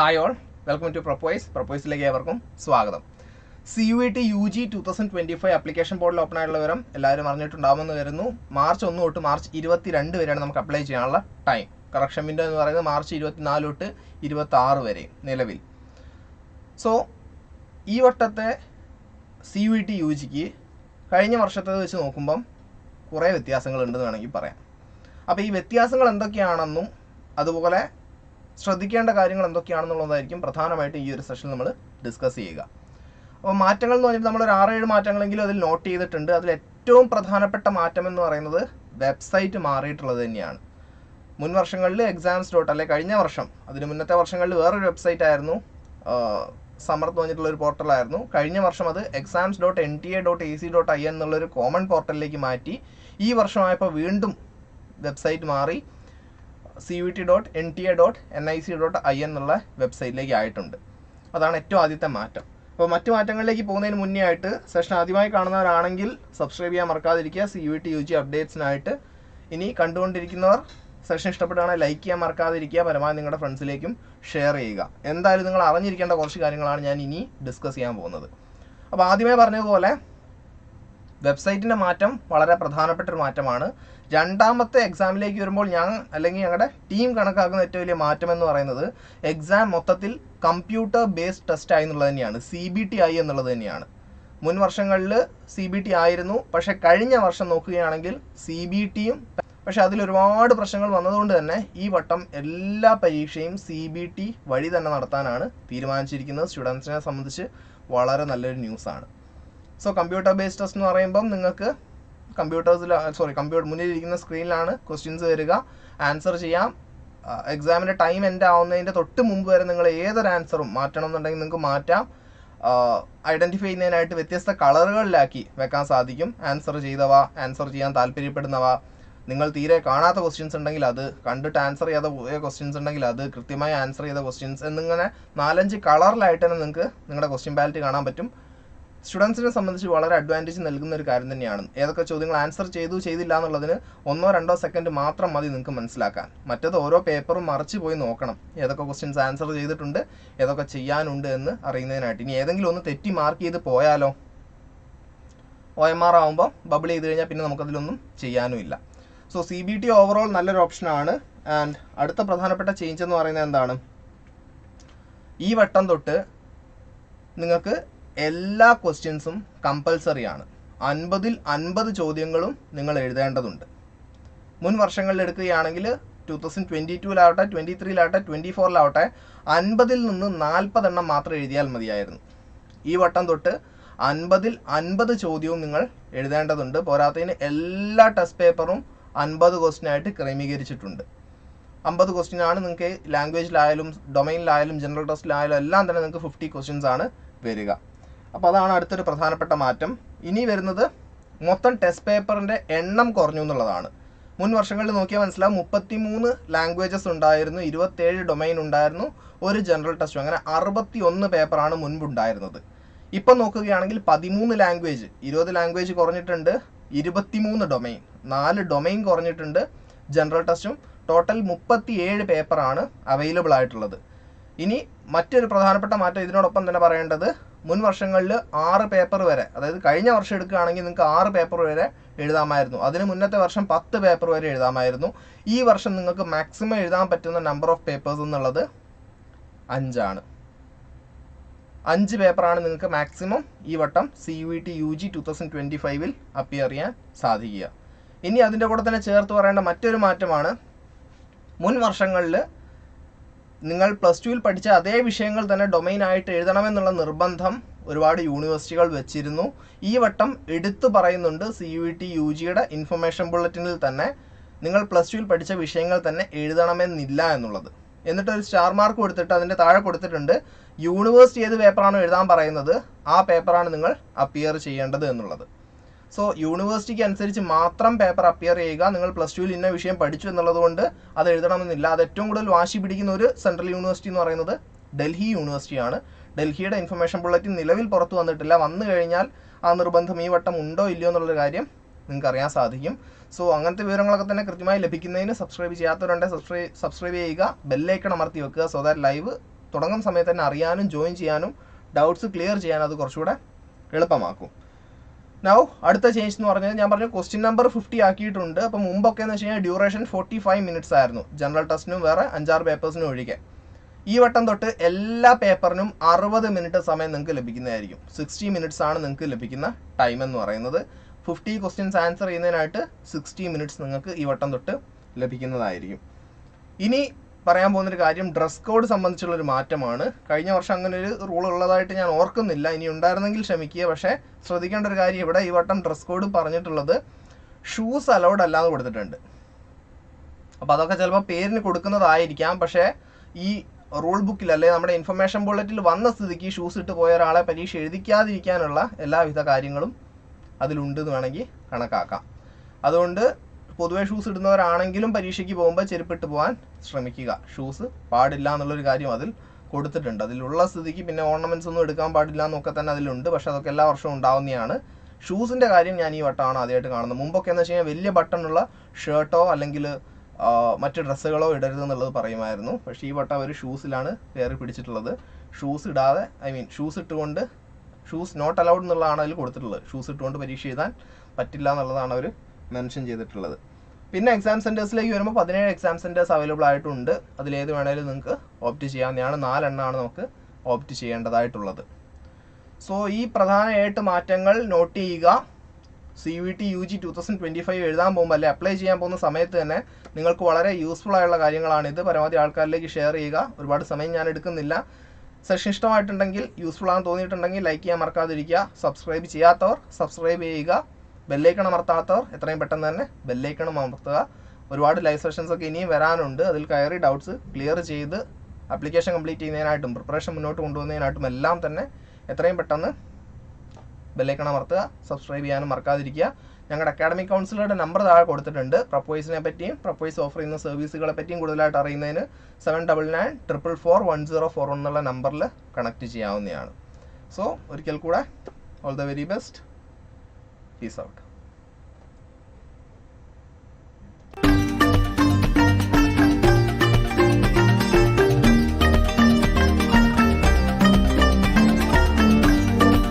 Hi all welcome to Propoise പ്രൊപ്പോയ്സിലേക്ക് ഏവർക്കും സ്വാഗതം. C U E T U G two thousand twenty five application ബോർഡിൽ open ആയിട്ടുള്ള വിവരം എല്ലാവരും അറിഞ്ഞിട്ടുണ്ടാവുമെന്ന് വരുന്നു. മാർച്ച് ഒന്ന് തൊട്ട് മാർച്ച് ഇരുപത്തി രണ്ട് വരെയാണ് നമുക്ക് അപ്ലൈ ചെയ്യാനുള്ള ടൈം കറക്ഷൻ വിൻഡോ എന്ന് പറയുന്നത് മാർച്ച് ഇരുപത്തിനാല് തൊട്ട് ഇരുപത്തി ആറ് വരെ നിലവിൽ. സോ ഈ വട്ടത്തെ C U E T U ജിക്ക് കഴിഞ്ഞ വർഷത്തെ വെച്ച് നോക്കുമ്പം കുറേ വ്യത്യാസങ്ങളുണ്ടെന്ന് വേണമെങ്കിൽ പറയാം. അപ്പോൾ ഈ വ്യത്യാസങ്ങൾ എന്തൊക്കെയാണെന്നും അതുപോലെ ശ്രദ്ധിക്കേണ്ട കാര്യങ്ങൾ എന്തൊക്കെയാണെന്നുള്ളതായിരിക്കും പ്രധാനമായിട്ട് ഈ ഒരു സെഷൻ നമ്മൾ ഡിസ്കസ് ചെയ്യുക. അപ്പോൾ മാറ്റങ്ങൾ എന്ന് പറഞ്ഞാൽ നമ്മൾ ഒരു ആറേഴ് മാറ്റങ്ങളെങ്കിലും അതിൽ നോട്ട് ചെയ്തിട്ടുണ്ട്. അതിൽ ഏറ്റവും പ്രധാനപ്പെട്ട മാറ്റം എന്ന് പറയുന്നത് വെബ്സൈറ്റ് മാറിയിട്ടുള്ളത് തന്നെയാണ്. മുൻ വർഷങ്ങളിൽ എക്സാംസ് ഡോട്ട് അല്ലെ കഴിഞ്ഞ വർഷം അതിന് മുന്നത്തെ വർഷങ്ങളിൽ വേറൊരു വെബ്സൈറ്റ് ആയിരുന്നു. സമർത്ത് പറഞ്ഞിട്ടുള്ള ഒരു പോർട്ടലായിരുന്നു കഴിഞ്ഞ വർഷം അത് exams dot N T A dot A C dot I എന്നുള്ളൊരു കോമൺ പോർട്ടലിലേക്ക് മാറ്റി ഈ വർഷമായപ്പോൾ വീണ്ടും വെബ്സൈറ്റ് മാറി. C U T dot N T A dot N I C dot I എന്നുള്ള വെബ്സൈറ്റിലേക്ക് ആയിട്ടുണ്ട്. അതാണ് ഏറ്റവും ആദ്യത്തെ മാറ്റം. അപ്പോൾ മറ്റു മാറ്റങ്ങളിലേക്ക് പോകുന്നതിന് മുന്നേ ആയിട്ട് സെഷൻ ആദ്യമായി കാണുന്നവരാണെങ്കിൽ സബ്സ്ക്രൈബ് ചെയ്യാൻ മറക്കാതിരിക്കുക. C U T U G അപ്ഡേറ്റ്സിനായിട്ട് ഇനി കണ്ടുകൊണ്ടിരിക്കുന്നവർ സെഷൻ ഇഷ്ടപ്പെട്ടാണെങ്കിൽ ലൈക്ക് ചെയ്യാൻ മറക്കാതിരിക്കുക. പരമാവധി നിങ്ങളുടെ ഫ്രണ്ട്സിലേക്കും ഷെയർ ചെയ്യുക. എന്തായാലും നിങ്ങൾ അറിഞ്ഞിരിക്കേണ്ട കുറച്ച് കാര്യങ്ങളാണ് ഞാൻ ഇനി ഡിസ്കസ് ചെയ്യാൻ പോകുന്നത്. അപ്പോൾ ആദ്യമേ പറഞ്ഞതുപോലെ വെബ്സൈറ്റിന്റെ മാറ്റം വളരെ പ്രധാനപ്പെട്ട ഒരു മാറ്റമാണ്. രണ്ടാമത്തെ എക്സാമിലേക്ക് വരുമ്പോൾ ഞാൻ അല്ലെങ്കിൽ ഞങ്ങളുടെ ടീം കണക്കാക്കുന്ന ഏറ്റവും വലിയ മാറ്റം എന്ന് പറയുന്നത് എക്സാം മൊത്തത്തിൽ കമ്പ്യൂട്ടർ ബേസ്ഡ് ടെസ്റ്റ് ആയി എന്നുള്ളത് തന്നെയാണ്. സി ബി ടി ആയി എന്നുള്ളത് തന്നെയാണ്. മുൻ വർഷങ്ങളിൽ സി ബി ടി ആയിരുന്നു. പക്ഷേ കഴിഞ്ഞ വർഷം നോക്കുകയാണെങ്കിൽ സി ബി ടിയും പക്ഷേ അതിൽ ഒരുപാട് പ്രശ്നങ്ങൾ വന്നതുകൊണ്ട് തന്നെ ഈ വട്ടം എല്ലാ പരീക്ഷയും സി ബി ടി വഴി തന്നെ നടത്താനാണ് തീരുമാനിച്ചിരിക്കുന്നത്. സ്റ്റുഡൻസിനെ സംബന്ധിച്ച് വളരെ നല്ലൊരു ന്യൂസാണ്. സോ കമ്പ്യൂട്ടർ ബേസ്ഡ് ടെസ്റ്റ് എന്ന് പറയുമ്പം നിങ്ങൾക്ക് കമ്പ്യൂട്ടേഴ്സിൽ സോറി കമ്പ്യൂട്ടർ മുന്നിലിരിക്കുന്ന സ്ക്രീനിലാണ് ക്വസ്റ്റ്യൻസ് വരിക. ആൻസർ ചെയ്യാം. എക്സാമിന്റെ ടൈം എൻഡ് ആവുന്നതിന്റെ തൊട്ട് മുമ്പ് വരെ നിങ്ങൾ ഏതൊരു ആൻസറും മാറ്റണം എന്നുണ്ടെങ്കിൽ നിങ്ങൾക്ക് മാറ്റാം. ഐഡന്റിഫൈ ചെയ്യുന്നതിനായിട്ട് വ്യത്യസ്ത കളറുകളിലാക്കി വെക്കാൻ സാധിക്കും. ആൻസർ ചെയ്തവ ആൻസർ ചെയ്യാൻ താല്പര്യപ്പെടുന്നവ. നിങ്ങൾ തീരെ കാണാത്ത ക്വസ്റ്റ്യൻസ് ഉണ്ടെങ്കിൽ അത് കണ്ടിട്ട് ആൻസർ പോയ ക്വസ്റ്റ്യൻസ് ഉണ്ടെങ്കിൽ അത് കൃത്യമായി ആൻസർ ചെയ്ത ക്വസ്റ്റ്യൻസ് എന്നിങ്ങനെ നാലഞ്ച് കളറിലായിട്ട് തന്നെ നിങ്ങൾക്ക് നിങ്ങളുടെ ക്വസ്റ്റ്യൻ പാലറ്റ് കാണാൻ പറ്റും. സ്റ്റുഡൻസിനെ സംബന്ധിച്ച് വളരെ അഡ്വാന്റേജ് നൽകുന്ന ഒരു കാര്യം തന്നെയാണ്. ഏതൊക്കെ ചോദ്യങ്ങൾ ആൻസർ ചെയ്തു ചെയ്തില്ല എന്നുള്ളതിന് ഒന്നോ രണ്ടോ സെക്കൻഡ് മാത്രം മതി നിങ്ങൾക്ക് മനസ്സിലാക്കാൻ. മറ്റത് ഓരോ പേപ്പറും മറിച്ച് പോയി നോക്കണം. ഏതൊക്കെ ക്വസ്റ്റ്യൻസ് ആൻസർ ചെയ്തിട്ടുണ്ട് ഏതൊക്കെ ചെയ്യാനുണ്ട് എന്ന് അറിയുന്നതിനായിട്ട്. ഇനി ഏതെങ്കിലും ഒന്ന് തെറ്റി മാർക്ക് ചെയ്ത് പോയാലോ? ഒ എം ആർ ആകുമ്പോൾ ബബിൾ ചെയ്ത് കഴിഞ്ഞാൽ പിന്നെ നമുക്കതിലൊന്നും ചെയ്യാനും ഇല്ല. So C B T overall നല്ലൊരു ഓപ്ഷനാണ് ആൻഡ് അടുത്ത പ്രധാനപ്പെട്ട ചേഞ്ച് എന്ന് പറയുന്നത് എന്താണ്? ഈ വട്ടം തൊട്ട് നിങ്ങൾക്ക് എല്ലാ ക്വസ്റ്റ്യൻസും കമ്പൽസറി ആണ്. അൻപതിൽ അൻപത് ചോദ്യങ്ങളും നിങ്ങൾ എഴുതേണ്ടതുണ്ട്. മുൻ വർഷങ്ങളിൽ എടുക്കുകയാണെങ്കിൽ ടു തൗസൻഡ് ട്വന്റി ടൂലാവട്ടെ ട്വന്റി ത്രീയിലാവട്ടെ ട്വന്റി ഫോറിലാവട്ടെ അൻപതിൽ നിന്ന് നാൽപ്പതെണ്ണം മാത്രം എഴുതിയാൽ മതിയായിരുന്നു. ഈ വട്ടം തൊട്ട് അൻപതിൽ അൻപത് ചോദ്യവും നിങ്ങൾ എഴുതേണ്ടതുണ്ട്. പോരാത്തതിന് എല്ലാ ടെസ്റ്റ് പേപ്പറും അൻപത് ക്വസ്റ്റിനായിട്ട് ക്രമീകരിച്ചിട്ടുണ്ട്. അമ്പത് ക്വസ്റ്റ്യൻ ആണ് നിങ്ങൾക്ക് ലാംഗ്വേജിലായാലും ഡൊമൈനിലായാലും ജനറൽ ടെസ്റ്റിലായാലും എല്ലാം തന്നെ നിങ്ങൾക്ക് ഫിഫ്റ്റി ക്വസ്റ്റ്യൻസ് ആണ് വരിക. അപ്പോൾ അതാണ് അടുത്തൊരു പ്രധാനപ്പെട്ട മാറ്റം. ഇനി വരുന്നത് മൊത്തം ടെസ്റ്റ് പേപ്പറിന്റെ എണ്ണം കുറഞ്ഞു എന്നുള്ളതാണ്. മുൻ വർഷങ്ങളിൽ നോക്കിയാൽ മനസ്സിലാവും മുപ്പത്തിമൂന്ന് ലാംഗ്വേജസ് ഉണ്ടായിരുന്നു ഇരുപത്തേഴ് ഡൊമൈൻ ഉണ്ടായിരുന്നു ഒരു ജനറൽ ടെസ്റ്റും അങ്ങനെ അറുപത്തി ഒന്ന് പേപ്പറാണ് മുൻപുണ്ടായിരുന്നത് ഇപ്പം നോക്കുകയാണെങ്കിൽ പതിമൂന്ന് ലാംഗ്വേജ് ഇരുപത് ലാംഗ്വേജ് കുറഞ്ഞിട്ടുണ്ട് ഇരുപത്തിമൂന്ന് ഡൊമൈൻ നാല് ഡൊമൈൻ കുറഞ്ഞിട്ടുണ്ട് ജനറൽ ടെസ്റ്റും ടോട്ടൽ മുപ്പത്തി ഏഴ് പേപ്പറാണ് അവൈലബിൾ ആയിട്ടുള്ളത്. ഇനി മറ്റൊരു പ്രധാനപ്പെട്ട മാറ്റം ഇതിനോടൊപ്പം തന്നെ പറയേണ്ടത് മുൻ വർഷങ്ങളിൽ ആറ് പേപ്പർ വരെ. അതായത് കഴിഞ്ഞ വർഷം എടുക്കുകയാണെങ്കിൽ നിങ്ങൾക്ക് ആറ് പേപ്പർ വരെ എഴുതാമായിരുന്നു. അതിന് മുന്നത്തെ വർഷം പത്ത് പേപ്പർ വരെ എഴുതാമായിരുന്നു. ഈ വർഷം നിങ്ങൾക്ക് മാക്സിമം എഴുതാൻ പറ്റുന്ന നമ്പർ ഓഫ് പേപ്പേഴ്സ് എന്നുള്ളത് അഞ്ചാണ്. അഞ്ച് പേപ്പറാണ് നിങ്ങൾക്ക് മാക്സിമം ഈ വട്ടം C U T U G two thousand twenty ഫൈവിൽ അപ്പിയർ ചെയ്യാൻ സാധിക്കുക. ഇനി അതിന്റെ കൂടെ തന്നെ ചേർത്ത് പറയേണ്ട മറ്റൊരു മാറ്റമാണ് മുൻ വർഷങ്ങളിൽ നിങ്ങൾ പ്ലസ് ടുവിൽ പഠിച്ച അതേ വിഷയങ്ങൾ തന്നെ ഡൊമൈൻ ആയിട്ട് എഴുതണമെന്നുള്ള നിർബന്ധം ഒരുപാട് യൂണിവേഴ്സിറ്റികൾ വെച്ചിരുന്നു. ഈ വട്ടം എടുത്തു പറയുന്നുണ്ട് സി യു ടി യു ജിയുടെ ഇൻഫർമേഷൻ ബുള്ളറ്റിനിൽ തന്നെ നിങ്ങൾ പ്ലസ് ടുവിൽ പഠിച്ച വിഷയങ്ങൾ തന്നെ എഴുതണമെന്നില്ല എന്നുള്ളത്. എന്നിട്ട് ഒരു സ്റ്റാർ മാർക്ക് കൊടുത്തിട്ട് അതിന്റെ താഴെ കൊടുത്തിട്ടുണ്ട് യൂണിവേഴ്സിറ്റി ഏത് പേപ്പറാണോ എഴുതാൻ പറയുന്നത് ആ പേപ്പറാണ് നിങ്ങൾ അപ്പിയർ ചെയ്യേണ്ടത് എന്നുള്ളത്. സോ യൂണിവേഴ്സിറ്റിക്ക് അനുസരിച്ച് മാത്രം പേപ്പർ അപ്പിയർ ചെയ്യുക നിങ്ങൾ പ്ലസ് ടുവിൽ ഇന്ന വിഷയം പഠിച്ചു എന്നുള്ളതുകൊണ്ട് അത് എഴുതണമെന്നില്ല. അത് ഏറ്റവും കൂടുതൽ വാശി പിടിക്കുന്ന ഒരു സെൻട്രൽ യൂണിവേഴ്സിറ്റി എന്ന് പറയുന്നത് ഡൽഹി യൂണിവേഴ്സിറ്റിയാണ് ഡൽഹിയുടെ ഇൻഫർമേഷൻ ബുള്ളറ്റിൻ നിലവിൽ പുറത്തു വന്നിട്ടില്ല. വന്നു കഴിഞ്ഞാൽ ആ നിർബന്ധം ഈ വട്ടം ഉണ്ടോ ഇല്ലയോ എന്നുള്ളൊരു കാര്യം നിങ്ങൾക്ക് അറിയാൻ സാധിക്കും. സോ അങ്ങനത്തെ വിവരങ്ങളൊക്കെ തന്നെ കൃത്യമായി ലഭിക്കുന്നതിന് സബ്സ്ക്രൈബ് ചെയ്യാത്തവരുണ്ടെങ്കിൽ സബ്സ്ക്രൈബ് സബ്സ്ക്രൈബ് ചെയ്യുക ബെല്ലൈക്കൺ അമർത്തി വെക്കുക സോ ദാറ്റ് ലൈവ് തുടങ്ങുന്ന സമയത്ത് തന്നെ അറിയാനും ജോയിൻ ചെയ്യാനും ഡൗട്ട്സ് ക്ലിയർ ചെയ്യാനും അത് കുറച്ചുകൂടെ എളുപ്പമാക്കും. നൗ അടുത്ത ചേഞ്ച് എന്ന് പറഞ്ഞാൽ ഞാൻ പറഞ്ഞു ക്വസ്റ്റ്യൻ നമ്പർ ഫിഫ്റ്റി ആക്കിയിട്ടുണ്ട്. അപ്പോൾ മുമ്പൊക്കെ എന്ന് വെച്ച് കഴിഞ്ഞാൽ ഡ്യൂറേഷൻ ഫോർട്ടി ഫൈവ് മിനിറ്റ്സ് ആയിരുന്നു ജനറൽ ടെസ്റ്റിനും വേറെ അഞ്ചാറ് പേപ്പേഴ്സിനും ഒഴികെ. ഈ വട്ടം തൊട്ട് എല്ലാ പേപ്പറിനും അറുപത് മിനിറ്റ് സമയം നിങ്ങൾക്ക് ലഭിക്കുന്നതായിരിക്കും. സിക്സ്റ്റി മിനിറ്റ്സ് ആണ് നിങ്ങൾക്ക് ലഭിക്കുന്ന ടൈം എന്ന് പറയുന്നത്. ഫിഫ്റ്റി ക്വസ്റ്റ്യൻസ് ആൻസർ ചെയ്യുന്നതിനായിട്ട് സിക്സ്റ്റി മിനിറ്റ്സ് നിങ്ങൾക്ക് ഈ വട്ടം തൊട്ട് ലഭിക്കുന്നതായിരിക്കും. ഇനി പറയാൻ പോകുന്നൊരു കാര്യം ഡ്രസ് കോഡ് സംബന്ധിച്ചുള്ളൊരു മാറ്റമാണ്. കഴിഞ്ഞ വർഷം അങ്ങനെ ഒരു റൂൾ ഉള്ളതായിട്ട് ഞാൻ ഓർക്കുന്നില്ല. ഇനി ഉണ്ടായിരുന്നെങ്കിൽ ക്ഷമിക്കുക. പക്ഷേ ശ്രദ്ധിക്കേണ്ട ഒരു കാര്യം ഇവിടെ ഈ വട്ടം ഡ്രസ് കോഡ് പറഞ്ഞിട്ടുള്ളത് ഷൂസ് അലൗഡ് അല്ലാതെ കൊടുത്തിട്ടുണ്ട്. അപ്പോൾ അതൊക്കെ ചിലപ്പോൾ പേരിന് കൊടുക്കുന്നതായിരിക്കാം. പക്ഷേ ഈ റൂൾ ബുക്കിൽ അല്ലെ നമ്മുടെ ഇൻഫർമേഷൻ ബുള്ളറ്റിൽ വന്ന സ്ഥിതിക്ക് ഷൂസ് ഇട്ട് പോയ ഒരാളെ പരീക്ഷ എഴുതിക്കാതിരിക്കാനുള്ള എല്ലാവിധ കാര്യങ്ങളും അതിലുണ്ടെന്ന് വേണമെങ്കിൽ കണക്കാക്കാം. അതുകൊണ്ട് പൊതുവേ ഷൂസ് ഇടുന്നവരാണെങ്കിലും പരീക്ഷയ്ക്ക് പോകുമ്പോൾ ചെരുപ്പിട്ട് പോകാൻ ശ്രമിക്കുക. ഷൂസ് പാടില്ല എന്നുള്ളൊരു കാര്യം അതിൽ കൊടുത്തിട്ടുണ്ട്. അതിലുള്ള സ്ഥിതിക്ക് പിന്നെ ഓർണമെന്റ്സ് ഒന്നും എടുക്കാൻ പാടില്ല എന്നൊക്കെ തന്നെ അതിലുണ്ട്. പക്ഷേ അതൊക്കെ എല്ലാ വർഷവും ഉണ്ടാവുന്നതാണ്. ഷൂസിന്റെ കാര്യം ഞാൻ ഈ വട്ടമാണ് ആദ്യമായിട്ട് കാണുന്നത്. മുമ്പൊക്കെ എന്ന് വെച്ച് കഴിഞ്ഞാൽ വലിയ ബട്ടണുള്ള ഷർട്ടോ അല്ലെങ്കിൽ മറ്റ് ഡ്രസ്സുകളോ ഇടരുത് എന്നുള്ളത് പറയുമായിരുന്നു. പക്ഷേ ഈ വട്ടം അവർ ഷൂസിലാണ് കയറി പിടിച്ചിട്ടുള്ളത്. ഷൂസ് ഇടാതെ ഐ മീൻ ഷൂസ് ഇട്ടുകൊണ്ട് ഷൂസ് നോട്ട് അലൗഡ് എന്നുള്ളതാണ് അതിൽ കൊടുത്തിട്ടുള്ളത്. ഷൂസ് ഇട്ടുകൊണ്ട് പരീക്ഷ എഴുതാൻ പറ്റില്ല എന്നുള്ളതാണ് അവർ മെൻഷൻ ചെയ്തിട്ടുള്ളത്. പിന്നെ എക്സാം സെന്റേഴ്സിലേക്ക് വരുമ്പോൾ പതിനേഴ് എക്സാം സെന്റേഴ്സ് അവൈലബിൾ ആയിട്ടുണ്ട്. അതിലേത് വേണമെങ്കിലും നിങ്ങൾക്ക് ഓപ്റ്റ് ചെയ്യാവുന്നതാണ്. നാലെണ്ണമാണ് നമുക്ക് ഓപ്റ്റ് ചെയ്യേണ്ടതായിട്ടുള്ളത്. സോ ഈ പ്രധാനമായിട്ട് മാറ്റങ്ങൾ നോട്ട് ചെയ്യുക. C V T U G two thousand twenty five എഴുതാൻ പോകുമ്പോൾ അല്ലെ അപ്ലൈ ചെയ്യാൻ പോകുന്ന സമയത്ത് തന്നെ നിങ്ങൾക്ക് വളരെ യൂസ്ഫുൾ ആയുള്ള കാര്യങ്ങളാണിത് പരമാവധി ആൾക്കാരിലേക്ക് ഷെയർ ചെയ്യുക. ഒരുപാട് സമയം ഞാൻ എടുക്കുന്നില്ല. സെഷൻ ഇഷ്ടമായിട്ടുണ്ടെങ്കിൽ യൂസ്ഫുൾ ആണെന്ന് തോന്നിയിട്ടുണ്ടെങ്കിൽ ലൈക്ക് ചെയ്യാൻ മറക്കാതിരിക്കുക. സബ്സ്ക്രൈബ് ചെയ്യാത്തവർ സബ്സ്ക്രൈബ് ചെയ്യുക. ബെല്ലൈക്കൺ അമർത്താത്തവർ എത്രയും പെട്ടെന്ന് തന്നെ ബെല്ലൈക്കണം അമർത്തുക. ഒരുപാട് ലൈവ് സെഷൻസ് ഒക്കെ ഇനിയും വരാനുണ്ട്. അതിൽ കയറി ഡൗട്ട്സ് ക്ലിയർ ചെയ്ത് ആപ്ലിക്കേഷൻ കംപ്ലീറ്റ് ചെയ്യുന്നതിനായിട്ടും പ്രിപ്പറേഷൻ മുന്നോട്ട് കൊണ്ടുപോകുന്നതിനായിട്ടും എല്ലാം തന്നെ എത്രയും പെട്ടെന്ന് ബെല്ലൈക്കൺ അമർത്തുക. സബ്സ്ക്രൈബ് ചെയ്യാനും മറക്കാതിരിക്കുക. ഞങ്ങളുടെ അക്കാഡമിക് കൗൺസിലറുടെ നമ്പർ താഴെ കൊടുത്തിട്ടുണ്ട്. പ്രപ്പോയ്സിനെ പറ്റിയും പ്രപ്പോയ്സ് ഓഫർ ചെയ്യുന്ന സർവീസുകളെ പറ്റിയും കൂടുതലായിട്ട് അറിയുന്നതിന് seven double nine triple four one zero four one എന്നുള്ള നമ്പറിൽ കണക്ട് ചെയ്യാവുന്നതാണ്. സോ ഒരിക്കൽ കൂടെ all the very best Peace out.